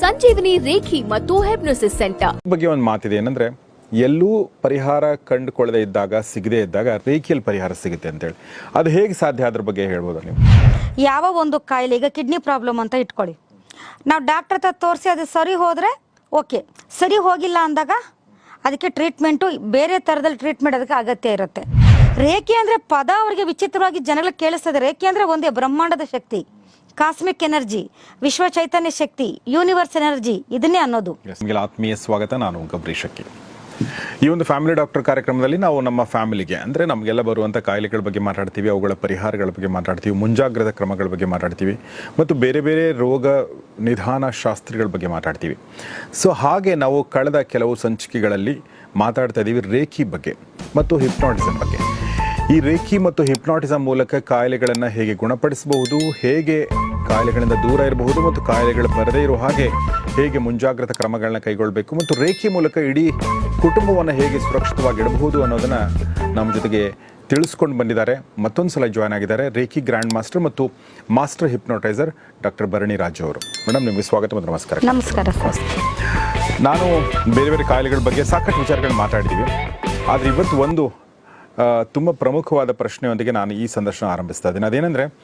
ಸಂಜೀವಿನಿ reiki ಮತ್ತು ಹೆಪ್ನೋಸಿಸ್ centre. ಬಗ್ಗೆ ಒಂದು ಮಾತಿದೆ ಏನಂದ್ರೆ ಎಲ್ಲೂ ಪರಿಹಾರ ಕಂಡುಕೊಳ್ಳದೆ ಇದ್ದಾಗ ಸಿಗದೇ ಇದ್ದಾಗ ರೇಖಿಯಲ್ಲಿ ಪರಿಹಾರ ಸಿಗುತ್ತೆ ಅಂತೇಳಿ. ಅದು ಹೇಗೆ ಸಾಧ್ಯ ಅದ್ರ ಬಗ್ಗೆ ಹೇಳ್ಬೋದು ನೀವು? ಯಾವ ಒಂದು ಕಾಯಿಲೆ ಈಗ ಕಿಡ್ನಿ ಪ್ರಾಬ್ಲಮ್ ಅಂತ ಇಟ್ಕೊಳ್ಳಿ. ನಾವು ಡಾಕ್ಟರ್ ಹತ್ರ ತೋರಿಸಿ ಅದು ಸರಿ ಹೋದರೆ ಓಕೆ. ಸರಿ ಹೋಗಿಲ್ಲ ಅಂದಾಗ ಅದಕ್ಕೆ ಟ್ರೀಟ್ಮೆಂಟು ಬೇರೆ ಥರದಲ್ಲಿ ಟ್ರೀಟ್ಮೆಂಟ್ ಅದಕ್ಕೆ ಅಗತ್ಯ ಇರುತ್ತೆ. ರೇಖೆ ಅಂದರೆ ಪದ ಅವರಿಗೆ ವಿಚಿತ್ರವಾಗಿ ಜನಗಳಿಗೆ ಕೇಳಿಸ್ತದೆ. ರೇಖೆ ಅಂದರೆ ಒಂದೇ ಬ್ರಹ್ಮಾಂಡದ ಶಕ್ತಿ. ಕಾಸ್ಮಿಕ್ ಎನರ್ಜಿ, ವಿಶ್ವ ಚೈತನ್ಯ ಶಕ್ತಿ, ಯೂನಿವರ್ಸ್ ಎನರ್ಜಿ, ಇದನ್ನೇ ಅನ್ನೋದು. ಆತ್ಮೀಯ ಸ್ವಾಗತ, ನಾನು ಶಕ್ಕಿ ಈ ಒಂದು ಫ್ಯಾಮಿಲಿ ಡಾಕ್ಟರ್ ಕಾರ್ಯಕ್ರಮದಲ್ಲಿ ನಾವು ನಮ್ಮ ಫ್ಯಾಮಿಲಿಗೆ ಅಂದರೆ ನಮಗೆಲ್ಲ ಬರುವಂಥ ಕಾಯಿಲೆಗಳ ಬಗ್ಗೆ ಮಾತಾಡ್ತೀವಿ, ಅವುಗಳ ಪರಿಹಾರಗಳ ಬಗ್ಗೆ ಮಾತಾಡ್ತೀವಿ, ಮುಂಜಾಗ್ರತಾ ಕ್ರಮಗಳ ಬಗ್ಗೆ ಮಾತಾಡ್ತೀವಿ, ಮತ್ತು ಬೇರೆ ಬೇರೆ ರೋಗ ನಿಧಾನ ಶಾಸ್ತ್ರಗಳ ಬಗ್ಗೆ ಮಾತಾಡ್ತೀವಿ. ಸೊ ಹಾಗೆ ನಾವು ಕಳೆದ ಕೆಲವು ಸಂಚಿಕೆಗಳಲ್ಲಿ ಮಾತಾಡ್ತಾ ಇದ್ದೀವಿ ರೇಖಿ ಬಗ್ಗೆ, ಮತ್ತು ಹಿಪ್ನಾಟಿಸಮ್ ಬಗ್ಗೆ. ಈ ರೇಖಿ ಮತ್ತು ಹಿಪ್ನಾಟಿಸಮ್ ಮೂಲಕ ಕಾಯಿಲೆಗಳನ್ನು ಹೇಗೆ ಗುಣಪಡಿಸಬಹುದು ಹೇಗೆ ಕಾಯಿಲೆಗಳಿಂದ ದೂರ ಇರಬಹುದು ಮತ್ತು ಕಾಯಿಲೆಗಳು ಬರದೇ ಇರೋ ಹಾಗೆ ಹೇಗೆ ಮುಂಜಾಗ್ರತಾ ಕ್ರಮಗಳನ್ನ ಕೈಗೊಳ್ಳಬೇಕು ಮತ್ತು ರೇಖಿ ಮೂಲಕ ಇಡೀ ಕುಟುಂಬವನ್ನು ಹೇಗೆ ಸುರಕ್ಷಿತವಾಗಿ ಇಡಬಹುದು ಅನ್ನೋದನ್ನು ನಮ್ಮ ಜೊತೆಗೆ ತಿಳಿಸ್ಕೊಂಡು ಬಂದಿದ್ದಾರೆ. ಮತ್ತೊಂದು ಸಲ ಜಾಯ್ನ್ ಆಗಿದ್ದಾರೆ ರೇಖಿ ಗ್ರ್ಯಾಂಡ್ ಮಾಸ್ಟರ್ ಮತ್ತು master hypnotiser doctor Bharani Raju ಅವರು. ಮೇಡಮ್ ನಿಮಗೆ ಸ್ವಾಗತ ಮತ್ತು ನಮಸ್ಕಾರ. ನಮಸ್ಕಾರ ಸರ್. ನಾನು ಬೇರೆ ಬೇರೆ ಕಾಯಿಲೆಗಳ ಬಗ್ಗೆ ಸಾಕಷ್ಟು ವಿಚಾರಗಳನ್ನು ಮಾತಾಡಿದ್ದೀವಿ ಆದರೆ ಇವತ್ತು ಒಂದು ತುಂಬ ಪ್ರಮುಖವಾದ ಪ್ರಶ್ನೆಯೊಂದಿಗೆ ನಾನು ಈ ಸಂದರ್ಶನ ಆರಂಭಿಸ್ತಾ ಇದ್ದೀನಿ. ಅದೇನೆಂದರೆ,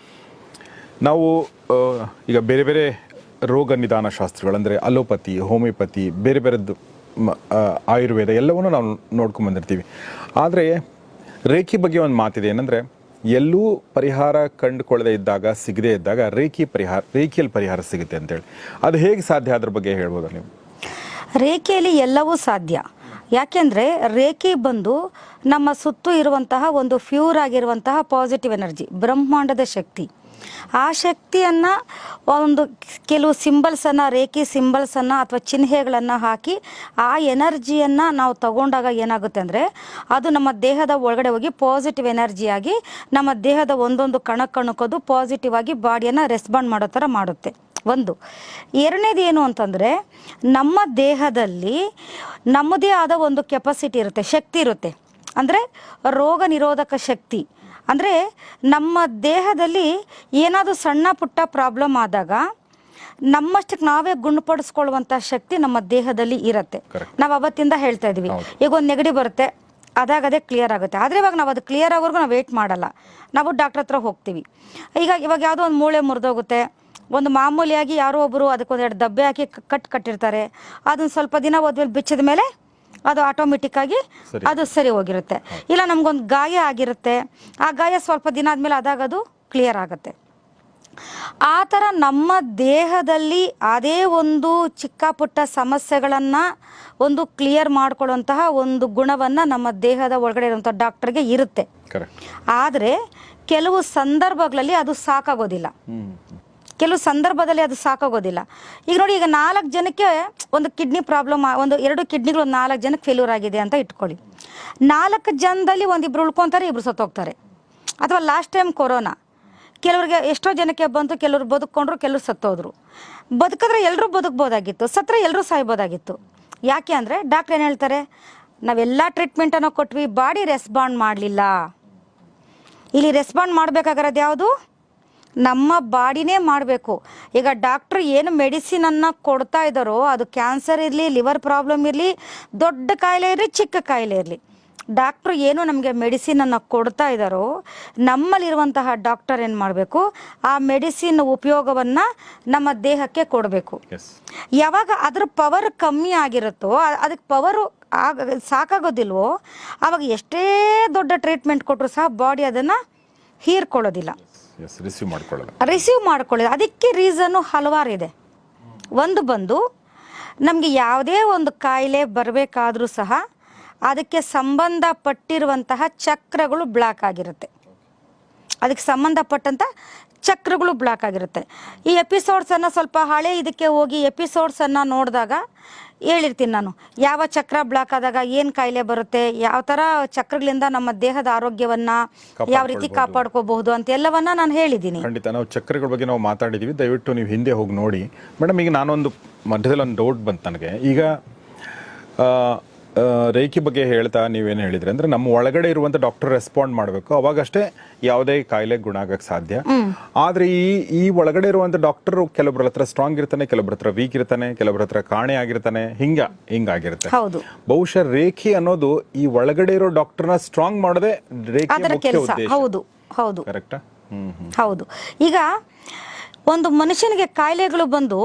ನಾವು ಈಗ ಬೇರೆ ಬೇರೆ ರೋಗ ನಿಧಾನ ಶಾಸ್ತ್ರಗಳು, ಅಂದರೆ ಅಲೋಪತಿ, ಹೋಮಿಯೋಪತಿ, ಬೇರೆ ಬೇರೆದ್ದು ಆಯುರ್ವೇದ ಎಲ್ಲವನ್ನು ನಾವು ನೋಡ್ಕೊಂಡು ಬಂದಿರ್ತೀವಿ. ಆದರೆ, ರೇಖಿ ಬಗ್ಗೆ ಒಂದು ಮಾತಿದೆ. ಏನಂದರೆ, ಎಲ್ಲೂ ಪರಿಹಾರ ಕಂಡುಕೊಳ್ಳದೆ ಇದ್ದಾಗ, ಸಿಗದೇ ಇದ್ದಾಗ ರೇಖಿ ಪರಿಹಾರ, ರೇಖಿಯಲ್ಲಿ ಪರಿಹಾರ ಸಿಗುತ್ತೆ ಅಂತೇಳಿ. ಅದು ಹೇಗೆ ಸಾಧ್ಯ ಅದ್ರ ಬಗ್ಗೆ ಹೇಳ್ಬೋದಾ ನೀವು? ರೇಖೆಯಲ್ಲಿ ಎಲ್ಲವೂ ಸಾಧ್ಯ. ಯಾಕೆಂದರೆ ರೇಖೆ ಬಂದು ನಮ್ಮ ಸುತ್ತು ಇರುವಂತಹ ಒಂದು ಫ್ಯೂರ್ ಆಗಿರುವಂತಹ ಪಾಸಿಟಿವ್ ಎನರ್ಜಿ ಬ್ರಹ್ಮಾಂಡದ ಶಕ್ತಿ. ಆ ಶಕ್ತಿಯನ್ನು ಒಂದು ಕೆಲವು ಸಿಂಬಲ್ಸನ್ನು ರೇಖೆ ಸಿಂಬಲ್ಸನ್ನು ಅಥವಾ ಚಿಹ್ನೆಗಳನ್ನು ಹಾಕಿ ಆ ಎನರ್ಜಿಯನ್ನು ನಾವು ತಗೊಂಡಾಗ ಏನಾಗುತ್ತೆ ಅಂದರೆ ಅದು ನಮ್ಮ ದೇಹದ ಒಳಗಡೆ ಹೋಗಿ ಪಾಸಿಟಿವ್ ಎನರ್ಜಿಯಾಗಿ ನಮ್ಮ ದೇಹದ ಒಂದೊಂದು ಕಣ ಕಣಕ್ಕೋದು ಪಾಸಿಟಿವ್ ಆಗಿ ಬಾಡಿಯನ್ನು ರೆಸ್ಪಾಂಡ್ ಮಾಡೋ ಥರ ಮಾಡುತ್ತೆ. ಒಂದು. ಎರಡನೇದು ಏನು ಅಂತಂದರೆ ನಮ್ಮ ದೇಹದಲ್ಲಿ ನಮ್ಮದೇ ಆದ ಒಂದು ಕೆಪಾಸಿಟಿ ಇರುತ್ತೆ ಶಕ್ತಿ ಇರುತ್ತೆ. ಅಂದರೆ ರೋಗ ನಿರೋಧಕ ಶಕ್ತಿ. ಅಂದರೆ ನಮ್ಮ ದೇಹದಲ್ಲಿ ಏನಾದರೂ ಸಣ್ಣ ಪುಟ್ಟ ಪ್ರಾಬ್ಲಮ್ ಆದಾಗ ನಮ್ಮಷ್ಟಕ್ಕೆ ನಾವೇ ಗುಣಪಡಿಸ್ಕೊಳ್ಳುವಂಥ ಶಕ್ತಿ ನಮ್ಮ ದೇಹದಲ್ಲಿ ಇರುತ್ತೆ. ನಾವು ಅವತ್ತಿಂದ ಹೇಳ್ತಾ ಇದ್ವಿ. ಈಗ ಒಂದು ನೆಗಡಿ ಬರುತ್ತೆ ಅದಾಗ ಅದೇ ಕ್ಲಿಯರ್ ಆಗುತ್ತೆ. ಆದರೆ ಇವಾಗ ನಾವು ಅದು ಕ್ಲಿಯರ್ ಆಗೋವರೆಗೂ ನಾವು ವೆಯ್ಟ್ ಮಾಡಲ್ಲ. ನಾವು ಡಾಕ್ಟ್ರ್ ಹತ್ರ ಹೋಗ್ತೀವಿ. ಈಗ ಇವಾಗ ಯಾವುದೋ ಒಂದು ಮೂಳೆ ಮುರಿದೋಗುತ್ತೆ ಒಂದು ಮಾಮೂಲಿಯಾಗಿ ಯಾರೋ ಒಬ್ಬರು ಅದಕ್ಕೊಂದೆರಡು ದಬ್ಬೆ ಹಾಕಿ ಕಟ್ ಕಟ್ಟಿರ್ತಾರೆ. ಅದನ್ನು ಸ್ವಲ್ಪ ದಿನ ಹೋದ್ಮೇಲೆ ಬಿಚ್ಚಿದ ಮೇಲೆ ಅದು ಆಟೋಮೆಟಿಕ್ ಆಗಿ ಅದು ಸರಿ ಹೋಗಿರುತ್ತೆ. ಇಲ್ಲ ನಮಗೊಂದು ಗಾಯ ಆಗಿರುತ್ತೆ. ಆ ಗಾಯ ಸ್ವಲ್ಪ ದಿನ ಆದಮೇಲೆ ಅದಾಗ ಅದು ಕ್ಲಿಯರ್ ಆಗುತ್ತೆ. ಆ ಥರ ನಮ್ಮ ದೇಹದಲ್ಲಿ ಅದೇ ಒಂದು ಚಿಕ್ಕ ಪುಟ್ಟ ಸಮಸ್ಯೆಗಳನ್ನು ಒಂದು ಕ್ಲಿಯರ್ ಮಾಡ್ಕೊಳ್ಳುವಂತಹ ಒಂದು ಗುಣವನ್ನು ನಮ್ಮ ದೇಹದ ಒಳಗಡೆ ಇರುವಂಥ ಡಾಕ್ಟರ್ಗೆ ಇರುತ್ತೆ. ಆದರೆ ಕೆಲವು ಸಂದರ್ಭಗಳಲ್ಲಿ ಅದು ಸಾಕಾಗೋದಿಲ್ಲ. ಕೆಲವು ಸಂದರ್ಭದಲ್ಲಿ ಅದು ಸಾಕಾಗೋದಿಲ್ಲ. ಈಗ ನೋಡಿ, ಈಗ ನಾಲ್ಕು ಜನಕ್ಕೆ ಒಂದು ಕಿಡ್ನಿ ಪ್ರಾಬ್ಲಮ್ ಒಂದು ಎರಡು ಕಿಡ್ನಿಗಳು ಒಂದು ನಾಲ್ಕು ಜನಕ್ಕೆ ಫೇಲ್ಯೂರ್ ಆಗಿದೆ ಅಂತ ಇಟ್ಕೊಳ್ಳಿ. ನಾಲ್ಕು ಜನದಲ್ಲಿ ಒಂದಿಬ್ರು ಉಳ್ಕೊತಾರೆ, ಇಬ್ರು ಸತ್ತೋಗ್ತಾರೆ. ಅಥವಾ ಲಾಸ್ಟ್ ಟೈಮ್ ಕೊರೋನಾ ಕೆಲವರಿಗೆ ಎಷ್ಟೋ ಜನಕ್ಕೆ ಬಂತು, ಕೆಲವರು ಬದುಕೊಂಡ್ರು ಕೆಲವ್ರು ಸತ್ತೋದ್ರು. ಬದುಕಿದ್ರೆ ಎಲ್ಲರೂ ಬದುಕ್ಬೋದಾಗಿತ್ತು ಸತ್ರ ಎಲ್ಲರೂ ಸಾಯ್ಬೋದಾಗಿತ್ತು. ಯಾಕೆ ಅಂದರೆ ಡಾಕ್ಟ್ರ್ ಏನು ಹೇಳ್ತಾರೆ? ನಾವೆಲ್ಲ ಟ್ರೀಟ್ಮೆಂಟನ್ನು ಕೊಟ್ವಿ, ಬಾಡಿ ರೆಸ್ಪಾಂಡ್ ಮಾಡಲಿಲ್ಲ. ಇಲ್ಲಿ ರೆಸ್ಪಾಂಡ್ ಮಾಡಬೇಕಾಗಿರೋದು ಯಾವುದು? ನಮ್ಮ ಬಾಡಿನೇ ಮಾಡಬೇಕು. ಈಗ ಡಾಕ್ಟ್ರ್ ಏನು ಮೆಡಿಸಿನನ್ನು ಕೊಡ್ತಾ ಇದ್ದಾರೋ ಅದು ಕ್ಯಾನ್ಸರ್ ಇರಲಿ ಲಿವರ್ ಪ್ರಾಬ್ಲಮ್ ಇರಲಿ ದೊಡ್ಡ ಕಾಯಿಲೆ ಇರಲಿ ಚಿಕ್ಕ ಕಾಯಿಲೆ ಇರಲಿ. ಡಾಕ್ಟ್ರು ಏನು ನಮಗೆ ಮೆಡಿಸಿನನ್ನು ಕೊಡ್ತಾ ಇದ್ದಾರೋ ನಮ್ಮಲ್ಲಿರುವಂತಹ ಡಾಕ್ಟರ್ ಏನು ಮಾಡಬೇಕು? ಆ ಮೆಡಿಸಿನ್ ಉಪಯೋಗವನ್ನು ನಮ್ಮ ದೇಹಕ್ಕೆ ಕೊಡಬೇಕು. ಯಾವಾಗ ಅದ್ರ ಪವರ್ ಕಮ್ಮಿ ಆಗಿರುತ್ತೋ ಅದಕ್ಕೆ ಪವರು ಆಗ ಸಾಕಾಗೋದಿಲ್ವೋ ಆವಾಗ ಎಷ್ಟೇ ದೊಡ್ಡ ಟ್ರೀಟ್ಮೆಂಟ್ ಕೊಟ್ಟರು ಸಹ ಬಾಡಿ ಅದನ್ನು ಹೀರ್ಕೊಳ್ಳೋದಿಲ್ಲ. ರಿಸೀವ್ ಮಾಡ್ಕೊಳ್ಳಿ. ಅದಕ್ಕೆ ರೀಸನ್ನು ಹಲವಾರು ಇದೆ ಒಂದು ಬಂದು, ನಮಗೆ ಯಾವುದೇ ಒಂದು ಕಾಯಿಲೆ ಬರಬೇಕಾದ್ರೂ ಸಹ, ಅದಕ್ಕೆ ಸಂಬಂಧಪಟ್ಟಿರುವಂತಹ ಚಕ್ರಗಳು ಬ್ಲಾಕ್ ಆಗಿರುತ್ತೆ. ಅದಕ್ಕೆ ಸಂಬಂಧಪಟ್ಟಂಥ ಚಕ್ರಗಳು ಬ್ಲಾಕ್ ಆಗಿರುತ್ತೆ. ಈ ಎಪಿಸೋಡ್ಸನ್ನು ಸ್ವಲ್ಪ ಹಳೆ ಇದಕ್ಕೆ ಹೋಗಿ ಎಪಿಸೋಡ್ಸನ್ನು ನೋಡಿದಾಗ ಹೇಳಿರ್ತೀನಿ ನಾನು. ಯಾವ ಚಕ್ರ ಬ್ಲಾಕ್ ಆದಾಗ ಏನು ಕಾಯಿಲೆ ಬರುತ್ತೆ ಯಾವ ಥರ ಚಕ್ರಗಳಿಂದ ನಮ್ಮ ದೇಹದ ಆರೋಗ್ಯವನ್ನು ಯಾವ ರೀತಿ ಕಾಪಾಡ್ಕೋಬಹುದು ಅಂತ ಎಲ್ಲವನ್ನ ನಾನು ಹೇಳಿದ್ದೀನಿ. ಖಂಡಿತ. ನಾವು ಚಕ್ರಗಳ ಬಗ್ಗೆ ನಾವು ಮಾತಾಡಿದ್ದೀವಿ ದಯವಿಟ್ಟು ನೀವು ಹಿಂದೆ ಹೋಗಿ ನೋಡಿ. ಮೇಡಮ್ ಈಗ ನಾನೊಂದು ಮಧ್ಯದಲ್ಲಿ ಒಂದು ಡೌಟ್ ಬಂತು ನನಗೆ. ಈಗ ರೇಖಿ ಬಗ್ಗೆ ಹೇಳ್ತಾ ನೀವೇನು ಹೇಳಿದ್ರೆ? ಅಂದ್ರೆ ನಮ್ಮ ಒಳಗಡೆ ಇರುವಂತ ಡಾಕ್ಟರ್ ರೆಸ್ಪಾಂಡ್ ಮಾಡಬೇಕು. ಅವಾಗಷ್ಟೇ ಯಾವುದೇ ಕಾಯಿಲೆ ಗುಣ ಆಗಕ್ಕೆ ಸಾಧ್ಯ. ಆದ್ರೆ ಈ ಈ ಒಳಗಡೆ ಇರುವಂತ ಡಾಕ್ಟರ್ ಕೆಲವೊಬ್ಬರ ಹತ್ರ ಸ್ಟ್ರಾಂಗ್ ಇರ್ತಾನೆ ಕೆಲವ್ರ ಹತ್ರ ವೀಕ್ ಇರ್ತಾನೆ ಕೆಲವೊಬ್ಬರ ಹತ್ರ ಕಾಣೆ ಆಗಿರ್ತಾನೆ ಹಿಂಗ ಹಿಂಗಾಗಿರುತ್ತೆ ಬಹುಶಃ ರೇಖಿ ಅನ್ನೋದು ಈ ಒಳಗಡೆ ಇರೋ ಡಾಕ್ಟರ್ನ ಸ್ಟ್ರಾಂಗ್ ಮಾಡೋದೇ ರೇಖೆ ಮುಖ್ಯ ಉದ್ದೇಶ. ಹೌದು ಹೌದು. ಕರೆಕ್ಟಾ ಹೌದು. ಈಗ ಒಂದು ಮನುಷ್ಯನಿಗೆ ಕಾಯಿಲೆಗಳು ಬಂದು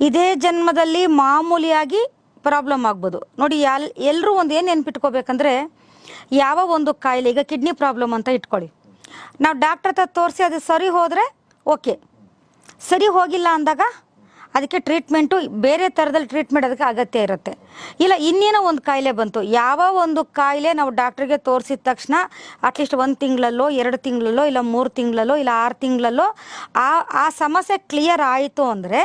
ಇದೇ ಜನ್ಮದಲ್ಲಿ ಮಾಮೂಲಿಯಾಗಿ ಪ್ರಾಬ್ಲಮ್ ಆಗ್ಬೋದು. ನೋಡಿ, ಎಲ್ ಎಲ್ಲರೂ ಒಂದು ಏನು ನೆನ್ಪಿಟ್ಕೋಬೇಕಂದ್ರೆ, ಯಾವ ಒಂದು ಕಾಯಿಲೆ, ಈಗ ಕಿಡ್ನಿ ಪ್ರಾಬ್ಲಮ್ ಅಂತ ಇಟ್ಕೊಳ್ಳಿ. ನಾವು ಡಾಕ್ಟ್ರ್ ಹತ್ರ ತೋರಿಸಿ ಅದು ಸರಿ ಹೋದರೆ ಓಕೆ ಸರಿ ಹೋಗಿಲ್ಲ ಅಂದಾಗ ಅದಕ್ಕೆ ಟ್ರೀಟ್ಮೆಂಟು ಬೇರೆ ಥರದಲ್ಲಿ ಟ್ರೀಟ್ಮೆಂಟ್ ಅದಕ್ಕೆ ಅಗತ್ಯ ಇರುತ್ತೆ. ಇಲ್ಲ, ಇನ್ನೇನೋ ಒಂದು ಕಾಯಿಲೆ ಬಂತು. ಯಾವ ಒಂದು ಕಾಯಿಲೆ ನಾವು ಡಾಕ್ಟ್ರಿಗೆ ತೋರಿಸಿದ ತಕ್ಷಣ ಅಟ್ಲೀಸ್ಟ್ ಒಂದು ತಿಂಗಳಲ್ಲೋ, ಎರಡು ತಿಂಗಳಲ್ಲೋ, ಇಲ್ಲ ಮೂರು ತಿಂಗಳಲ್ಲೋ, ಇಲ್ಲ ಆರು ತಿಂಗಳಲ್ಲೋ, ಆ ಆ ಸಮಸ್ಯೆ ಕ್ಲಿಯರ್ ಆಯಿತು ಅಂದರೆ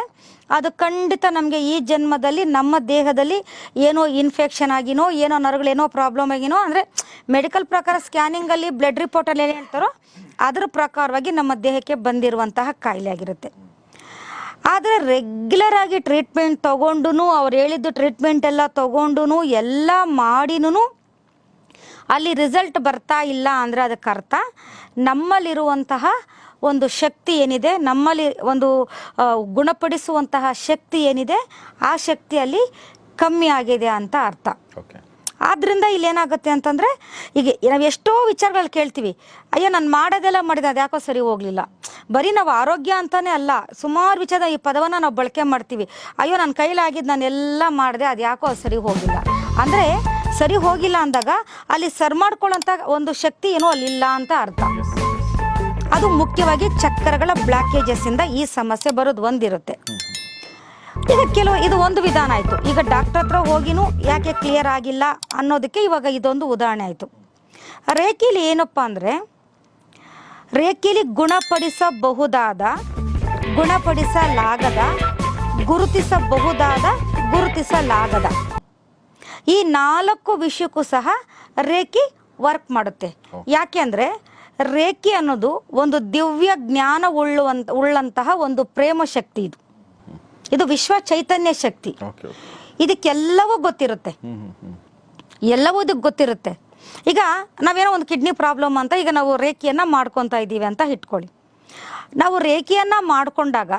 ಅದು ಖಂಡಿತ ನಮಗೆ ಈ ಜನ್ಮದಲ್ಲಿ, ನಮ್ಮ ದೇಹದಲ್ಲಿ ಏನೋ ಇನ್ಫೆಕ್ಷನ್ ಆಗಿನೋ, ಏನೋ ನರಗಳೇನೋ ಪ್ರಾಬ್ಲಮ್ ಆಗಿನೋ, ಅಂದರೆ ಮೆಡಿಕಲ್ ಪ್ರಕಾರ ಸ್ಕ್ಯಾನಿಂಗಲ್ಲಿ ಬ್ಲಡ್ ರಿಪೋರ್ಟಲ್ಲಿ ಏನು ಹೇಳ್ತಾರೋ ಅದರ ಪ್ರಕಾರವಾಗಿ ನಮ್ಮ ದೇಹಕ್ಕೆ ಬಂದಿರುವಂತಹ ಕಾಯಿಲೆ ಆಗಿರುತ್ತೆ. ಆದರೆ ರೆಗ್ಯುಲರ್ ಆಗಿ ಟ್ರೀಟ್ಮೆಂಟ್ ತೊಗೊಂಡು ಅವ್ರು ಹೇಳಿದ್ದು ಟ್ರೀಟ್ಮೆಂಟ್ ಎಲ್ಲ ತೊಗೊಂಡು ಎಲ್ಲ ಮಾಡಿನೂ ಅಲ್ಲಿ ರಿಸಲ್ಟ್ ಬರ್ತಾ ಇಲ್ಲ ಅಂದರೆ ಅದಕ್ಕೆ ಅರ್ಥ, ನಮ್ಮಲ್ಲಿರುವಂತಹ ಒಂದು ಶಕ್ತಿ ಏನಿದೆ, ನಮ್ಮಲ್ಲಿ ಒಂದು ಗುಣಪಡಿಸುವಂತಹ ಶಕ್ತಿ ಏನಿದೆ, ಆ ಶಕ್ತಿಯಲ್ಲಿ ಕಮ್ಮಿ ಆಗಿದೆ ಅಂತ ಅರ್ಥ. ಆದ್ರಿಂದ ಇಲ್ಲಿ ಏನಾಗುತ್ತೆ ಅಂತಂದ್ರೆ, ಈಗ ನಾವು ಎಷ್ಟೋ ವಿಚಾರಗಳು ಕೇಳ್ತೀವಿ. ಅಯ್ಯೋ, ನಾನು ಮಾಡೋದೆಲ್ಲ ಮಾಡಿದೆ ಅದು ಯಾಕೋ ಸರಿ ಹೋಗಲಿಲ್ಲ. ಬರೀ ನಾವು ಆರೋಗ್ಯ ಅಂತಾನೆ ಅಲ್ಲ, ಸುಮಾರು ವಿಚಾರದ ಈ ಪದವನ್ನ ನಾವು ಬಳಕೆ ಮಾಡ್ತೀವಿ. ಅಯ್ಯೋ ನನ್ನ ಕೈಲಾಗಿದ್ದು ನಾನು ಎಲ್ಲ ಮಾಡಿದೆ ಅದು ಯಾಕೋ ಸರಿ ಹೋಗಿಲ್ಲ ಅಂದ್ರೆ, ಸರಿ ಹೋಗಿಲ್ಲ ಅಂದಾಗ ಅಲ್ಲಿ ಸರ್ ಮಾಡ್ಕೊಳ್ಳೋಂಥ ಒಂದು ಶಕ್ತಿ ಏನೋ ಅಲ್ಲಿಲ್ಲ ಅಂತ ಅರ್ಥ. ಅದು ಮುಖ್ಯವಾಗಿ ಚಕ್ಕರಗಳ ಬ್ಲಾಕೇಜಸ್ ಇಂದ ಈ ಸಮಸ್ಯೆ ಬರೋದು ಒಂದಿರುತ್ತೆ. ಈಗ ಕೆಲವು ಇದು ಒಂದು ವಿಧಾನ ಆಯಿತು. ಈಗ ಡಾಕ್ಟರ್ ಹತ್ರ ಹೋಗಿನೂ ಯಾಕೆ ಕ್ಲಿಯರ್ ಆಗಿಲ್ಲ ಅನ್ನೋದಕ್ಕೆ ಇವಾಗ ಇದೊಂದು ಉದಾಹರಣೆ ಆಯಿತು. ರೇಖೆಲಿ ಏನಪ್ಪ ಅಂದರೆ ರೇಖೆಲಿ ಗುಣಪಡಿಸಬಹುದಾದ ಗುಣಪಡಿಸಲಾಗದ ಗುರುತಿಸಬಹುದಾದ ಗುರುತಿಸಲಾಗದ ಈ ನಾಲ್ಕು ವಿಷಯಕ್ಕೂ ಸಹ ರೇಖಿ ವರ್ಕ್ ಮಾಡುತ್ತೆ. ಯಾಕೆ ಅಂದರೆ ರೇಖಿ ಅನ್ನೋದು ಒಂದು ದಿವ್ಯ ಜ್ಞಾನ ಉಳ್ಳುವಂತ ಉಳ್ಳಂತಹ ಒಂದು ಪ್ರೇಮ ಶಕ್ತಿ ಇದು. ಇದು ವಿಶ್ವ ಚೈತನ್ಯ ಶಕ್ತಿ. ಇದಕ್ಕೆಲ್ಲವೂ ಗೊತ್ತಿರುತ್ತೆ. ಎಲ್ಲವೂ ಇದಕ್ಕೆ ಗೊತ್ತಿರುತ್ತೆ. ಈಗ ನಾವೇನೋ ಒಂದು ಕಿಡ್ನಿ ಪ್ರಾಬ್ಲಮ್ ಅಂತ ಈಗ ನಾವು ರೇಖೆಯನ್ನು ಮಾಡ್ಕೊತಾ ಇದ್ದೀವಿ ಅಂತ ಇಟ್ಕೊಳ್ಳಿ. ನಾವು ರೇಖೆಯನ್ನು ಮಾಡಿಕೊಂಡಾಗ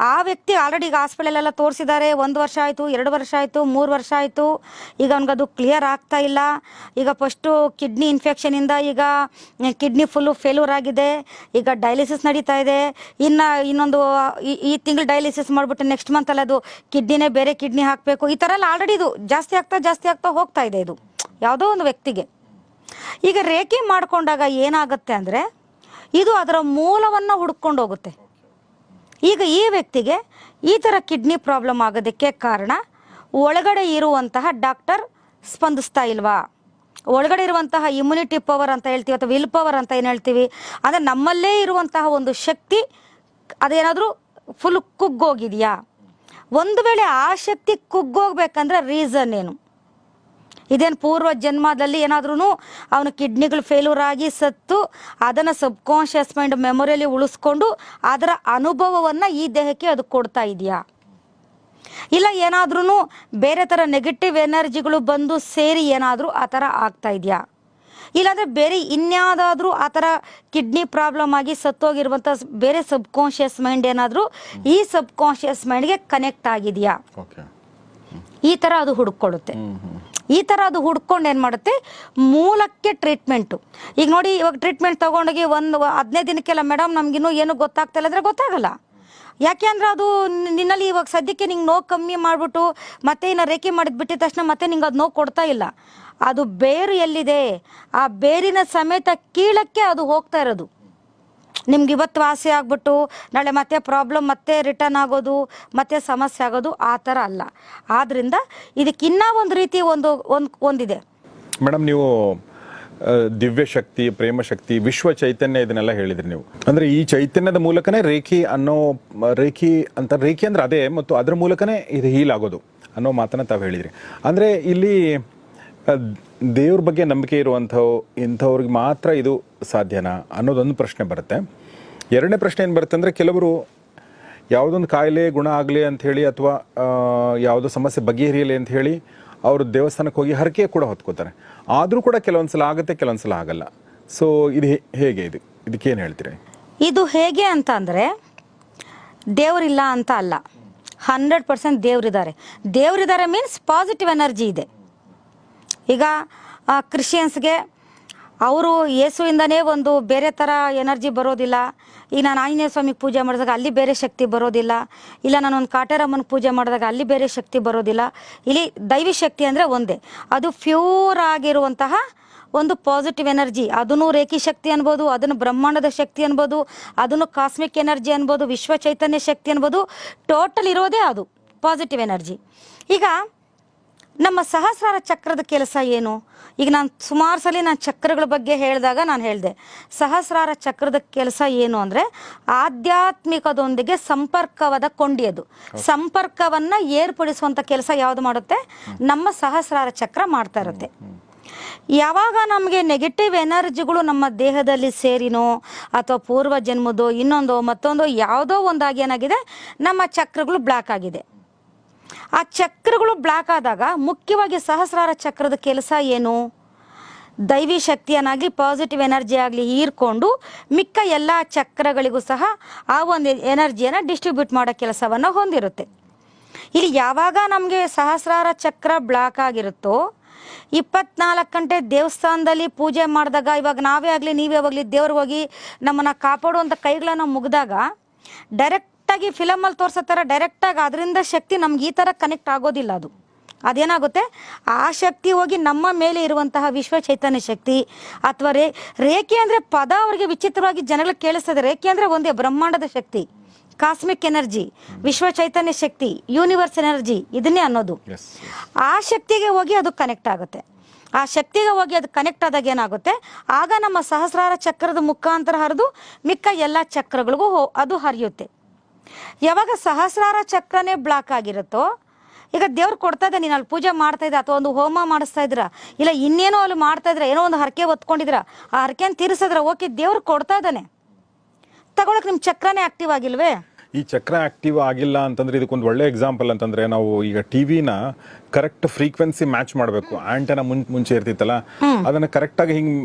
ಆ ವ್ಯಕ್ತಿ ಆಲ್ರೆಡಿ ಈಗ ಹಾಸ್ಪಿಟಲೆಲ್ಲ ತೋರಿಸಿದ್ದಾರೆ. ಒಂದು ವರ್ಷ ಆಯಿತು, ಎರಡು ವರ್ಷ ಆಯಿತು, ಮೂರು ವರ್ಷ ಆಯಿತು. ಈಗ ಅವ್ನಿಗದು ಕ್ಲಿಯರ್ ಆಗ್ತಾ ಇಲ್ಲ. ಈಗ ಫಸ್ಟು ಕಿಡ್ನಿ ಇನ್ಫೆಕ್ಷನಿಂದ ಈಗ ಕಿಡ್ನಿ ಫುಲ್ಲು ಫೇಲ್ಯೂರ್ ಆಗಿದೆ. ಈಗ ಡಯಾಲಿಸಿಸ್ ನಡೀತಾ ಇದೆ. ಇನ್ನು ಇನ್ನೊಂದು, ಈ- ಈ ತಿಂಗಳು ಡಯಾಲಿಸಿಸ್ ಮಾಡಿಬಿಟ್ಟು ನೆಕ್ಸ್ಟ್ ಮಂತಲ್ಲಿ ಅದು ಕಿಡ್ನಿನೇ ಬೇರೆ ಕಿಡ್ನಿ ಹಾಕಬೇಕು. ಈ ಥರ ಎಲ್ಲ ಆಲ್ರೆಡಿ ಇದು ಜಾಸ್ತಿ ಆಗ್ತಾ ಜಾಸ್ತಿ ಆಗ್ತಾ ಹೋಗ್ತಾ ಇದೆ ಇದು. ಯಾವುದೋ ಒಂದು ವ್ಯಕ್ತಿಗೆ. ಈಗ ರೇಖೆ ಮಾಡಿಕೊಂಡಾಗ ಏನಾಗುತ್ತೆ ಅಂದರೆ, ಇದು ಅದರ ಮೂಲವನ್ನು ಹುಡ್ಕೊಂಡು ಹೋಗುತ್ತೆ ಈಗ ಈ ವ್ಯಕ್ತಿಗೆ ಈ ಥರ ಕಿಡ್ನಿ ಪ್ರಾಬ್ಲಮ್ ಆಗೋದಕ್ಕೆ ಕಾರಣ ಒಳಗಡೆ ಇರುವಂತಹ ಡಾಕ್ಟರ್ ಸ್ಪಂದಿಸ್ತಾ ಇಲ್ವಾ? ಒಳಗಡೆ ಇರುವಂತಹ ಇಮ್ಯುನಿಟಿ ಪವರ್ ಅಂತ ಹೇಳ್ತೀವಿ ಅಥವಾ ವಿಲ್ ಪವರ್ ಅಂತ ಏನು ಹೇಳ್ತೀವಿ? ಅಂದರೆ ನಮ್ಮಲ್ಲೇ ಇರುವಂತಹ ಒಂದು ಶಕ್ತಿ ಅದೇನಾದರೂ ಫುಲ್ ಕುಗ್ಗೋಗಿದೆಯಾ? ಒಂದು ವೇಳೆ ಆ ಶಕ್ತಿ ಕುಗ್ಗೋಗ್ಬೇಕಂದ್ರೆ ರೀಸನ್ ಏನು? ಇದೇನು ಪೂರ್ವ ಜನ್ಮದಲ್ಲಿ ಏನಾದ್ರೂ ಅವನ ಕಿಡ್ನಿಗಳು ಫೇಲ್ಯೂರ್ ಆಗಿ ಸತ್ತು ಅದನ್ನು ಸಬ್ಕಾನ್ಷಿಯಸ್ ಮೈಂಡ್ ಮೆಮೊರಿಯಲ್ಲಿ ಉಳಿಸ್ಕೊಂಡು ಅದರ ಅನುಭವವನ್ನು ಈ ದೇಹಕ್ಕೆ ಅದು ಕೊಡ್ತಾ ಇದೆಯಾ? ಇಲ್ಲ ಏನಾದ್ರೂ ಬೇರೆ ಥರ ನೆಗೆಟಿವ್ ಎನರ್ಜಿಗಳು ಬಂದು ಸೇರಿ ಏನಾದರೂ ಆ ಥರ ಆಗ್ತಾ ಇದೆಯಾ? ಇಲ್ಲಾಂದರೆ ಬೇರೆ ಇನ್ಯಾವುದಾದ್ರೂ ಆ ಥರ ಕಿಡ್ನಿ ಪ್ರಾಬ್ಲಮ್ ಆಗಿ ಸತ್ತೋಗಿರುವಂಥ ಬೇರೆ ಸಬ್ಕಾನ್ಷಿಯಸ್ ಮೈಂಡ್ ಏನಾದರೂ ಈ ಸಬ್ಕಾನ್ಷಿಯಸ್ ಮೈಂಡ್ಗೆ ಕನೆಕ್ಟ್ ಆಗಿದೆಯಾ? ಈ ಥರ ಅದು ಹುಡುಕೊಳ್ಳುತ್ತೆ. ಈ ಥರ ಅದು ಹುಡ್ಕೊಂಡು ಏನು ಮಾಡುತ್ತೆ? ಮೂಲಕ್ಕೆ ಟ್ರೀಟ್ಮೆಂಟು ಈಗ ನೋಡಿ, ಇವಾಗ ಟ್ರೀಟ್ಮೆಂಟ್ ತೊಗೊಂಡೋಗಿ ಒಂದು ಹದಿನೈದು ದಿನಕ್ಕೆಲ್ಲ ಮೇಡಮ್ ನಮಗಿನ್ನೂ ಏನು ಗೊತ್ತಾಗ್ತಾ ಇಲ್ಲ ಅಂದರೆ ಗೊತ್ತಾಗಲ್ಲ. ಯಾಕೆ ಅಂದ್ರೆ ಅದು ನಿನ್ನಲ್ಲಿ ಇವಾಗ ಸದ್ಯಕ್ಕೆ ನಿಂಗೆ ನೋವು ಕಮ್ಮಿ ಮಾಡಿಬಿಟ್ಟು ಮತ್ತೆ ಇನ್ನು ರೇಖೆ ಮಾಡಿದ್ ಬಿಟ್ಟಿದ ತಕ್ಷಣ ಮತ್ತೆ ನಿಂಗೆ ಅದು ನೋವು ಕೊಡ್ತಾ ಇಲ್ಲ. ಅದು ಬೇರು ಎಲ್ಲಿದೆ? ಆ ಬೇರಿನ ಸಮೇತ ಕೀಳಕ್ಕೆ ಅದು ಹೋಗ್ತಾ ಇರೋದು. ನಿಮ್ಗೆ ಇವತ್ತು ವಾಸಿ ಆಗ್ಬಿಟ್ಟು ನಾಳೆ ಮತ್ತೆ ಪ್ರಾಬ್ಲಮ್ ಮತ್ತೆ ರಿಟರ್ನ್ ಆಗೋದು, ಮತ್ತೆ ಸಮಸ್ಯೆ ಆಗೋದು ಆ ಥರ ಅಲ್ಲ. ಆದ್ರಿಂದ ಇದಕ್ಕಿನ್ನ ಒಂದು ರೀತಿ ಒಂದು ಒಂದು, ಒಂದಿದೆ. ಮೇಡಮ್, ನೀವು ದಿವ್ಯ ಶಕ್ತಿ, ಪ್ರೇಮ ಶಕ್ತಿ, ವಿಶ್ವ ಚೈತನ್ಯ ಇದನ್ನೆಲ್ಲ ಹೇಳಿದ್ರಿ ನೀವು. ಅಂದ್ರೆ ಈ ಚೈತನ್ಯದ ಮೂಲಕನೇ ರೇಖಿ ಅನ್ನೋ, ರೇಖಿ ಅಂತ, ರೇಖಿ ಅಂದ್ರೆ ಅದೇ, ಮತ್ತು ಅದ್ರ ಮೂಲಕನೇ ಇದು ಹೀಲ್ ಆಗೋದು ಅನ್ನೋ ಮಾತನ್ನ ತಾವು ಹೇಳಿದ್ರಿ. ಅಂದ್ರೆ ಇಲ್ಲಿ ದೇವ್ರ ಬಗ್ಗೆ ನಂಬಿಕೆ ಇರುವಂಥವು ಇಂಥವ್ರಿಗೆ ಮಾತ್ರ ಇದು ಸಾಧ್ಯನಾ ಅನ್ನೋದೊಂದು ಪ್ರಶ್ನೆ ಬರುತ್ತೆ. ಎರಡನೇ ಪ್ರಶ್ನೆ ಏನು ಬರುತ್ತೆ ಅಂದರೆ ಕೆಲವರು ಯಾವುದೊಂದು ಕಾಯಿಲೆ, ಗುಣ ಆಗಲಿ ಅಂತ ಹೇಳಿ ಅಥವಾ ಯಾವುದೋ ಸಮಸ್ಯೆ ಬಗೆಹರಿಯಲಿ ಅಂತ ಹೇಳಿ ಅವರು ದೇವಸ್ಥಾನಕ್ಕೆ ಹೋಗಿ ಹರಕೆ ಕೂಡ ಹೊತ್ಕೋತಾರೆ. ಆದರೂ ಕೂಡ ಕೆಲವೊಂದು ಸಲ ಆಗುತ್ತೆ, ಕೆಲವೊಂದು ಸಲ ಆಗಲ್ಲ. ಸೊ ಇದು ಹೇಗೆ ಇದು? ಇದಕ್ಕೇನು ಹೇಳ್ತೀರಿ? ಇದು ಹೇಗೆ ಅಂತ ಅಂದರೆ, ದೇವರಿಲ್ಲ ಅಂತ ಅಲ್ಲ. ಹಂಡ್ರೆಡ್ ಪರ್ಸೆಂಟ್ ದೇವರಿದ್ದಾರೆ. ದೇವರಿದ್ದಾರೆ ಮೀನ್ಸ್ ಪಾಸಿಟಿವ್ ಎನರ್ಜಿ ಇದೆ. ಈಗ ಕ್ರಿಶ್ಚಿಯನ್ಸ್ಗೆ ಅವರು ಯೇಸುವಿಂದನೇ ಒಂದು ಬೇರೆ ಥರ ಎನರ್ಜಿ ಬರೋದಿಲ್ಲ. ಈಗ ನಾನು ಆಂಜನೇಯ ಸ್ವಾಮಿಗೆ ಪೂಜೆ ಮಾಡಿದಾಗ ಅಲ್ಲಿ ಬೇರೆ ಶಕ್ತಿ ಬರೋದಿಲ್ಲ. ಇಲ್ಲ, ನಾನು ಒಂದು ಕಾಟೇರಮ್ಮನ ಪೂಜೆ ಮಾಡಿದಾಗ ಅಲ್ಲಿ ಬೇರೆ ಶಕ್ತಿ ಬರೋದಿಲ್ಲ. ಇಲ್ಲಿ ದೈವಿ ಶಕ್ತಿ ಅಂದರೆ ಒಂದೇ. ಅದು ಪ್ಯೂರ್ ಆಗಿರುವಂತಹ ಒಂದು ಪಾಸಿಟಿವ್ ಎನರ್ಜಿ ಅದನ್ನು ರೇಖಿ ಶಕ್ತಿ ಅನ್ಬೋದು, ಅದನ್ನು ಬ್ರಹ್ಮಾಂಡದ ಶಕ್ತಿ ಅನ್ಬೋದು, ಅದನ್ನು ಕಾಸ್ಮಿಕ್ ಎನರ್ಜಿ ಅನ್ಬೋದು, ವಿಶ್ವ ಚೈತನ್ಯ ಶಕ್ತಿ ಅನ್ಬೋದು ಟೋಟಲ್ ಇರೋದೇ ಅದು ಪಾಸಿಟಿವ್ ಎನರ್ಜಿ ಈಗ ನಮ್ಮ ಸಹಸ್ರಾರ ಚಕ್ರದ ಕೆಲಸ ಏನು? ಈಗ ನಾನು ಸುಮಾರು ಸಲ ನಾನು ಚಕ್ರಗಳ ಬಗ್ಗೆ ಹೇಳಿದಾಗ ನಾನು ಹೇಳಿದೆ. ಸಹಸ್ರಾರ ಚಕ್ರದ ಕೆಲಸ ಏನು ಅಂದರೆ ಆಧ್ಯಾತ್ಮಿಕದೊಂದಿಗೆ ಸಂಪರ್ಕವಾದ ಕೊಂಡಿಯದು. ಸಂಪರ್ಕವನ್ನು ಏರ್ಪಡಿಸುವಂಥ ಕೆಲಸ ಯಾವುದು ಮಾಡುತ್ತೆ? ನಮ್ಮ ಸಹಸ್ರಾರ ಚಕ್ರ ಮಾಡ್ತಾ ಇರುತ್ತೆ. ಯಾವಾಗ ನಮಗೆ ನೆಗೆಟಿವ್ ಎನರ್ಜಿಗಳು ನಮ್ಮ ದೇಹದಲ್ಲಿ ಸೇರಿನೋ ಅಥವಾ ಪೂರ್ವ ಜನ್ಮದೋ ಇನ್ನೊಂದೋ ಮತ್ತೊಂದೋ ಯಾವುದೋ ಒಂದಾಗಿ ಏನಾಗಿದೆ? ನಮ್ಮ ಚಕ್ರಗಳು ಬ್ಲಾಕ್ ಆಗಿದೆ. ಆ ಚಕ್ರಗಳು ಬ್ಲಾಕ್ ಆದಾಗ ಮುಖ್ಯವಾಗಿ ಸಹಸ್ರಾರ ಚಕ್ರದ ಕೆಲಸ ಏನು? ದೈವಿ ಶಕ್ತಿಯನ್ನಾಗಲಿ ಪಾಸಿಟಿವ್ ಎನರ್ಜಿ ಆಗಲಿ ಹೀರ್ಕೊಂಡು ಮಿಕ್ಕ ಎಲ್ಲ ಚಕ್ರಗಳಿಗೂ ಸಹ ಆ ಒಂದು ಎನರ್ಜಿಯನ್ನು ಡಿಸ್ಟ್ರಿಬ್ಯೂಟ್ ಮಾಡೋ ಕೆಲಸವನ್ನು ಹೊಂದಿರುತ್ತೆ. ಇಲ್ಲಿ ಯಾವಾಗ ನಮಗೆ ಸಹಸ್ರಾರ ಚಕ್ರ ಬ್ಲಾಕ್ ಆಗಿರುತ್ತೋ, ಇಪ್ಪತ್ನಾಲ್ಕು ಗಂಟೆ ದೇವಸ್ಥಾನದಲ್ಲಿ ಪೂಜೆ ಮಾಡಿದಾಗ, ಇವಾಗ ನಾವೇ ಆಗಲಿ, ನೀವೇ ಆಗಲಿ ದೇವ್ರಿಗೆ ಹೋಗಿ ನಮ್ಮನ್ನು ಕಾಪಾಡುವಂಥ ಕೈಗಳನ್ನು ಮುಗಿದಾಗ ಡೈರೆಕ್ಟಾಗಿ ಫಿಲಮಲ್ಲಿ ತೋರಿಸೋ ಥರ ಡೈರೆಕ್ಟಾಗಿ ಅದರಿಂದ ಶಕ್ತಿ ನಮ್ಗೆ ಈ ಥರ ಕನೆಕ್ಟ್ ಆಗೋದಿಲ್ಲ ಅದು. ಅದೇನಾಗುತ್ತೆ? ಆ ಶಕ್ತಿ ಹೋಗಿ ನಮ್ಮ ಮೇಲೆ ಇರುವಂತಹ ವಿಶ್ವ ಚೈತನ್ಯ ಶಕ್ತಿ ಅಥವಾ ರೇ ರೇಖೆ ಅಂದರೆ ಪದ ಅವರಿಗೆ ವಿಚಿತ್ರವಾಗಿ ಜನಗಳಿಗೆ ಕೇಳಿಸ್ತದೆ. ರೇಖೆ ಅಂದರೆ ಒಂದೇ ಬ್ರಹ್ಮಾಂಡದ ಶಕ್ತಿ. ಕಾಸ್ಮಿಕ್ ಎನರ್ಜಿ ವಿಶ್ವ ಚೈತನ್ಯ ಶಕ್ತಿ ಯೂನಿವರ್ಸ್ ಎನರ್ಜಿ ಇದನ್ನೇ ಅನ್ನೋದು. ಆ ಶಕ್ತಿಗೆ ಹೋಗಿ ಅದು ಕನೆಕ್ಟ್ ಆಗುತ್ತೆ. ಆ ಶಕ್ತಿಗೆ ಹೋಗಿ ಅದು ಕನೆಕ್ಟ್ ಆದಾಗ ಏನಾಗುತ್ತೆ? ಆಗ ನಮ್ಮ ಸಹಸ್ರಾರ ಚಕ್ರದ ಮುಖಾಂತರ ಹರಿದು ಮಿಕ್ಕ ಎಲ್ಲ ಚಕ್ರಗಳಿಗೂ ಹೋ- ಅದು ಹರಿಯುತ್ತೆ. ಯಾವಾಗ ಸಹಸ್ರಾರ ಚಕ್ರನೇ ಬ್ಲಾಕ್ ಆಗಿರುತ್ತೋ ಈಗ ದೇವ್ರು ಕೊಡ್ತಾ ಇದ್ದ ನೀನು ಅಲ್ಲಿ ಪೂಜೆ ಮಾಡ್ತಾ ಇದ್ದ ಅಥವಾ ಒಂದು ಹೋಮ ಮಾಡಿಸ್ತಾ ಇದ್ರ ಇಲ್ಲ ಇನ್ನೇನೋ ಅಲ್ಲಿ ಮಾಡ್ತಾ ಇದ್ರ ಏನೋ ಒಂದು ಹರಕೆ ಒತ್ಕೊಂಡಿದ್ರ ಆ ಹರಕೆನ ತೀರಿಸಿದ್ರ ಓಕೆ ದೇವ್ರು ಕೊಡ್ತಾ ಇದ್ದಾನೆ. ತಗೊಳಕ್ ನಿಮ್ ಚಕ್ರನೇ ಆಕ್ಟಿವ್ ಆಗಿಲ್ವೇ? ಈ ಚಕ್ರ ಆಕ್ಟಿವ್ ಆಗಿಲ್ಲ ಅಂತಂದ್ರೆ ಇದಕ್ಕೊಂದು ಒಳ್ಳೆ ಎಕ್ಸಾಂಪಲ್ ಅಂತಂದ್ರೆ ನಾವು ಈಗ ಟಿವಿನ ಕರೆಕ್ಟ್ ಫ್ರೀಕ್ವೆನ್ಸಿ ಮ್ಯಾಚ್ ಮಾಡಬೇಕು. ಆಂಟೆನಾ ಮುಂಚೆ ಇರ್ತಿತ್ತಲ್ಲ ಅದನ್ನ ಕರೆಕ್ಟ್ ಆಗಿ ಹಿಂಗ್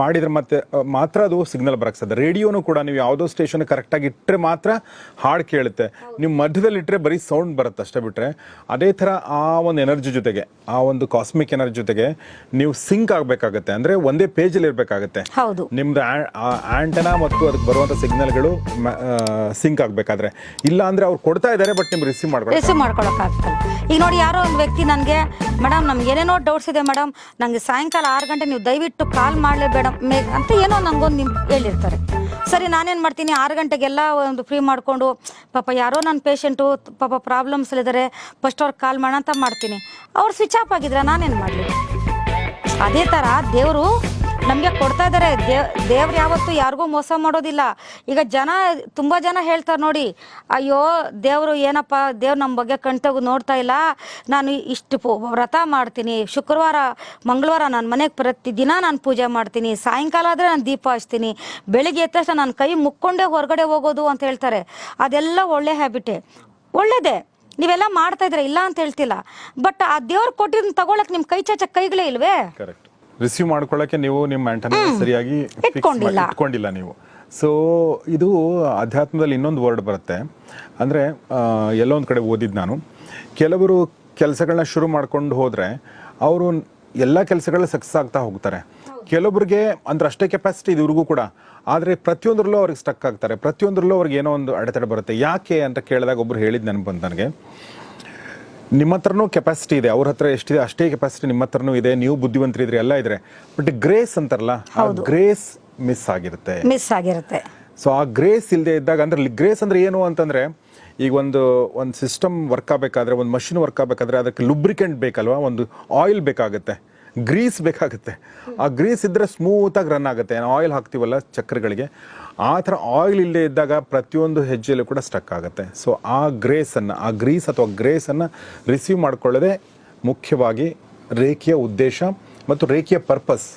ಮಾಡಿದ್ರೆ ಮತ್ತೆ ಮಾತ್ರ ಅದು ಸಿಗ್ನಲ್ ಬರಕ್ ರೇಡಿಯೋನೂ ಕೂಡ ನೀವು ಯಾವುದೋ ಸ್ಟೇಷನ್ ಕರೆಕ್ಟ್ ಆಗಿ ಇಟ್ಟರೆ ಮಾತ್ರ ಹಾಡು ಕೇಳುತ್ತೆ. ನೀವು ಮಧ್ಯದಲ್ಲಿ ಇಟ್ಟರೆ ಬರೀ ಸೌಂಡ್ ಬರುತ್ತೆ ಅಷ್ಟೇ ಬಿಟ್ರೆ. ಅದೇ ಥರ ಆ ಒಂದು ಎನರ್ಜಿ ಜೊತೆಗೆ ಆ ಒಂದು ಕಾಸ್ಮಿಕ್ ಎನರ್ಜಿ ಜೊತೆಗೆ ನೀವು ಸಿಂಕ್ ಆಗಬೇಕಾಗುತ್ತೆ. ಅಂದ್ರೆ ಒಂದೇ ಪೇಜಲ್ಲಿ ಇರಬೇಕಾಗುತ್ತೆ. ಹೌದು. ನಿಮ್ದು ಆಂಟನಾ ಮತ್ತು ಅದಕ್ಕೆ ಬರುವಂತ ಸಿಗ್ನಲ್ಗಳು ಸಿಂಕ್ ಆಗಬೇಕಾದ್ರೆ. ಇಲ್ಲ ಅಂದ್ರೆ ಅವ್ರು ಕೊಡ್ತಾ ಇದ್ದಾರೆ ಬಟ್ ನಿಮ್ಗೆ ರಿಸೀವ್ ಮಾಡ್ಕೊಳ್ಳಿ ರಿಸೀವ್ ಮಾಡ್ಕೊಳಕ್ಕಾಗ್ತಲ್ಲ ಈಗ ನೋಡಿ ಯಾರೋ ಒಂದು ವ್ಯಕ್ತಿ ನನಗೆ ಮೇಡಮ್ ನಮ್ಗೆ ಏನೇನೋ ಡೌಟ್ಸ್ ಇದೆ ಮೇಡಮ್ ನನಗೆ ಸಾಯಂಕಾಲ ಆರು ಗಂಟೆ ನೀವು ದಯವಿಟ್ಟು ಕಾಲ್ ಮಾಡಲೇ ಮೇಡಮ್ ಮೇ ಅಂತ ಏನೋ ನನಗೊಂದು ನಿಮ್ ಹೇಳಿರ್ತಾರೆ. ಸರಿ, ನಾನೇನು ಮಾಡ್ತೀನಿ? ಆರು ಗಂಟೆಗೆಲ್ಲ ಒಂದು ಫ್ರೀ ಮಾಡಿಕೊಂಡು, ಪಾಪ ಯಾರೋ ನನ್ನ ಪೇಷಂಟು ಪಾಪ ಪ್ರಾಬ್ಲಮ್ಸಲ್ಲಿದ್ದಾರೆ ಫಸ್ಟ್ ಅವ್ರಿಗೆ ಕಾಲ್ ಮಾಡೋಣ ಅಂತ ಮಾಡ್ತೀನಿ. ಅವ್ರು ಸ್ವಿಚ್ ಆಫ್ ಆಗಿದ್ರೆ ನಾನೇನು ಮಾಡಲಿ? ಅದೇ ಥರ ದೇವರು ನಮಗೆ ಕೊಡ್ತಾ ಇದ್ದಾರೆ ದೇವ್ ದೇವ್ರು ಯಾವತ್ತೂ ಯಾರಿಗೂ ಮೋಸ ಮಾಡೋದಿಲ್ಲ. ಈಗ ಜನ, ತುಂಬ ಜನ ಹೇಳ್ತಾರೆ ನೋಡಿ, ಅಯ್ಯೋ, ದೇವರು ಏನಪ್ಪ, ದೇವ್ರು ನಮ್ಮ ಬಗ್ಗೆ ಕಣ್ತಗು ನೋಡ್ತಾ ಇಲ್ಲ. ನಾನು ಇಷ್ಟು ವ್ರತ ಮಾಡ್ತೀನಿ. ಶುಕ್ರವಾರ, ಮಂಗಳವಾರ ನಾನು ಮನೆಗೆ ಪ್ರತಿದಿನ ನಾನು ಪೂಜೆ ಮಾಡ್ತೀನಿ. ಸಾಯಂಕಾಲ ಆದರೆ ನಾನು ದೀಪ ಹಚ್ತೀನಿ. ಬೆಳಿಗ್ಗೆ ಎದ್ದ ತಕ್ಷಣ ನಾನು ಕೈ ಮುಕ್ಕೊಂಡೇ ಹೊರಗಡೆ ಹೋಗೋದು ಅಂತ ಹೇಳ್ತಾರೆ. ಅದೆಲ್ಲ ಒಳ್ಳೆ ಹ್ಯಾಬಿಟೇ. ಒಳ್ಳೇದೇ. ನೀವೆಲ್ಲ ಮಾಡ್ತಾ ಇದ್ರೆ ಇಲ್ಲ ಅಂತ ಹೇಳ್ತಿಲ್ಲ. ಬಟ್ ಆ ದೇವ್ರು ಕೊಟ್ಟಿದ್ದನ್ನ ತಗೊಳಕ್ ನಿಮ್ ಕೈ ಚಾಚ ಕೈಗಳೇ ಇಲ್ವೇ? ಕರೆಕ್ಟ್. ರಿಸೀವ್ ಮಾಡ್ಕೊಳ್ಳಕ್ಕೆ ನೀವು ನಿಮ್ಮ ಆಂಟನ ಸರಿಯಾಗಿ ಇಟ್ಕೊಂಡಿಲ್ಲ. ಇಟ್ಕೊಂಡಿಲ್ಲ ನೀವು. ಸೊ ಇದು ಅಧ್ಯಾತ್ಮದಲ್ಲಿ ಇನ್ನೊಂದು ವರ್ಡ್ ಬರುತ್ತೆ. ಅಂದರೆ ಎಲ್ಲೋ ಒಂದು ಕಡೆ ಓದಿದ್ದು ನಾನು. ಕೆಲವರು ಕೆಲಸಗಳನ್ನ ಶುರು ಮಾಡ್ಕೊಂಡು ಹೋದರೆ ಅವರು ಎಲ್ಲ ಕೆಲಸಗಳ ಸಕ್ಸಸ್ ಆಗ್ತಾ ಹೋಗ್ತಾರೆ. ಕೆಲವೊಬ್ಬರಿಗೆ ಅಂದ್ರೆ ಅಷ್ಟೇ ಕೆಪಾಸಿಟಿ ಇವ್ರಿಗೂ ಕೂಡ. ಆದರೆ ಪ್ರತಿಯೊಂದರಲ್ಲೂ ಅವ್ರಿಗೆ ಸ್ಟಕ್ ಆಗ್ತಾರೆ. ಪ್ರತಿಯೊಂದರಲ್ಲೂ ಅವ್ರಿಗೆ ಏನೋ ಒಂದು ಅಡೆತಡೆ ಬರುತ್ತೆ. ಯಾಕೆ ಅಂತ ಕೇಳಿದಾಗ ಒಬ್ರು ಹೇಳಿದ್ದು ನೆನಪು ಬಂತು ನನಗೆ. ನಿಮ್ಮ ಹತ್ರನೂ ಕೆಪಾಸಿಟಿ ಇದೆ. ಅವ್ರ ಹತ್ರ ಎಷ್ಟಿದೆ ಅಷ್ಟೇ ಕೆಪಾಸಿಟಿ ನಿಮ್ಮ ಹತ್ರನೂ ಇದೆ. ನೀವು ಬುದ್ಧಿವಂತರಿದ್ರಿ ಎಲ್ಲ ಇದ್ರೆ ಬಟ್ ಗ್ರೇಸ್ ಅಂತಾರಲ್ಲ ಆ ಗ್ರೇಸ್ ಮಿಸ್ ಆಗಿರುತ್ತೆ. ಮಿಸ್ ಆಗಿರುತ್ತೆ. ಸೊ ಆ ಗ್ರೇಸ್ ಇಲ್ಲದೆ ಇದ್ದಾಗ ಅಂದ್ರೆ ಗ್ರೇಸ್ ಅಂದ್ರೆ ಏನು ಅಂತಂದ್ರೆ ಈಗ ಒಂದು ಒಂದು ಸಿಸ್ಟಮ್ ವರ್ಕ್ ಆಗಬೇಕಾದ್ರೆ ಒಂದು ಮಷಿನ್ ವರ್ಕ್ ಆಗಬೇಕಾದ್ರೆ ಅದಕ್ಕೆ ಲುಬ್ರಿಕೆಂಟ್ ಬೇಕಲ್ವಾ? ಒಂದು ಆಯಿಲ್ ಬೇಕಾಗುತ್ತೆ. ಗ್ರೀಸ್ ಬೇಕಾಗುತ್ತೆ. ಆ ಗ್ರೀಸ್ ಇದ್ದರೆ ಸ್ಮೂತಾಗಿ ರನ್ ಆಗುತ್ತೆ. ಆಯಿಲ್ ಹಾಕ್ತೀವಲ್ಲ ಚಕ್ರಗಳಿಗೆ. ಆ ಥರ ಆಯಿಲ್ ಇಲ್ಲದೆ ಇದ್ದಾಗ ಪ್ರತಿಯೊಂದು ಹೆಜ್ಜೆಯಲ್ಲೂ ಕೂಡ ಸ್ಟಕ್ ಆಗುತ್ತೆ. ಸೊ ಆ ಗ್ರೇಸನ್ನು ಆ ಗ್ರೀಸ್ ಅಥವಾ ಗ್ರೇಸನ್ನು ರಿಸೀವ್ ಮಾಡ್ಕೊಳ್ಳೋದೇ ಮುಖ್ಯವಾಗಿ ರೇಖೆಯ ಉದ್ದೇಶ ಮತ್ತು ರೇಖೆಯ ಪರ್ಪಸ್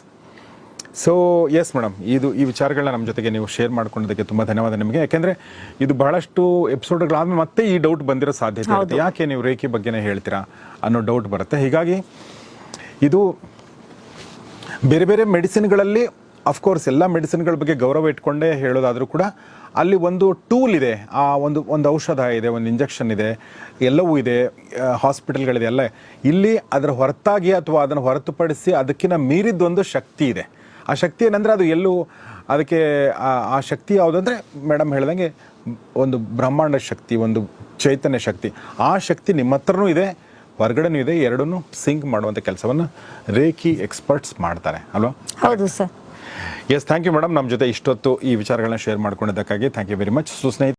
ಸೊ ಎಸ್ ಮೇಡಮ್ ಇದು ಈ ವಿಚಾರಗಳನ್ನ ನಮ್ಮ ಜೊತೆಗೆ ನೀವು ಶೇರ್ ಮಾಡ್ಕೊಂಡಿದ್ದಕ್ಕೆ ತುಂಬ ಧನ್ಯವಾದ ನಿಮಗೆ. ಯಾಕೆಂದರೆ ಇದು ಬಹಳಷ್ಟು ಎಪಿಸೋಡ್ಗಳಾದ್ಮೇಲೆ ಮತ್ತೆ ಈ ಡೌಟ್ ಬಂದಿರೋ ಸಾಧ್ಯತೆ ಇರುತ್ತೆ. ಯಾಕೆ ನೀವು ರೇಖೆ ಬಗ್ಗೆನೇ ಹೇಳ್ತೀರಾ ಅನ್ನೋ ಡೌಟ್ ಬರುತ್ತೆ. ಹೀಗಾಗಿ ಇದು ಬೇರೆ ಬೇರೆ ಮೆಡಿಸಿನ್ಗಳಲ್ಲಿ ಅಫ್ಕೋರ್ಸ್ ಎಲ್ಲ ಮೆಡಿಸಿನ್ಗಳ ಬಗ್ಗೆ ಗೌರವ ಇಟ್ಕೊಂಡೇ ಹೇಳೋದಾದರೂ ಕೂಡ ಅಲ್ಲಿ ಒಂದು ಟೂಲ್ ಇದೆ. ಆ ಒಂದು ಒಂದು ಔಷಧ ಇದೆ, ಒಂದು ಇಂಜೆಕ್ಷನ್ ಇದೆ, ಎಲ್ಲವೂ ಇದೆ ಹಾಸ್ಪಿಟಲ್ಗಳಿದೆ ಎಲ್ಲ. ಇಲ್ಲಿ ಅದರ ಹೊರತಾಗಿ ಅಥವಾ ಅದನ್ನು ಹೊರತುಪಡಿಸಿ ಅದಕ್ಕಿಂತ ಮೀರಿದ್ದೊಂದು ಶಕ್ತಿ ಇದೆ. ಆ ಶಕ್ತಿ ಏನಂದರೆ ಅದು ಎಲ್ಲೂ ಅದಕ್ಕೆ ಆ- ಶಕ್ತಿ ಯಾವುದಂದರೆ ಮೇಡಮ್ ಹೇಳ್ದಂಗೆ ಒಂದು ಬ್ರಹ್ಮಾಂಡ ಶಕ್ತಿ, ಒಂದು ಚೈತನ್ಯ ಶಕ್ತಿ. ಆ ಶಕ್ತಿ ನಿಮ್ಮ ಹತ್ರನೂ ಇದೆ ಹೊರಗಡೆನೂ ಇದೆ ಎರಡನ್ನೂ ಸಿಂಕ್ ಮಾಡುವಂಥ ಕೆಲಸವನ್ನು ರೇಖಿ ಎಕ್ಸ್ಪರ್ಟ್ಸ್ ಮಾಡ್ತಾರೆ ಅಲ್ವಾ? ಹೌದು sir. Yes thank you madam ನಮ್ಮ ಜೊತೆ ಇಷ್ಟೊತ್ತು ಈ ವಿಚಾರಗಳನ್ನ ಶೇರ್ ಮಾಡ್ಕೊಂಡಿದ್ದಕ್ಕಾಗಿ ಥ್ಯಾಂಕ್ ಯು ವೆರಿ ಮಚ್ ಸುಸ್ನೇಹಿತ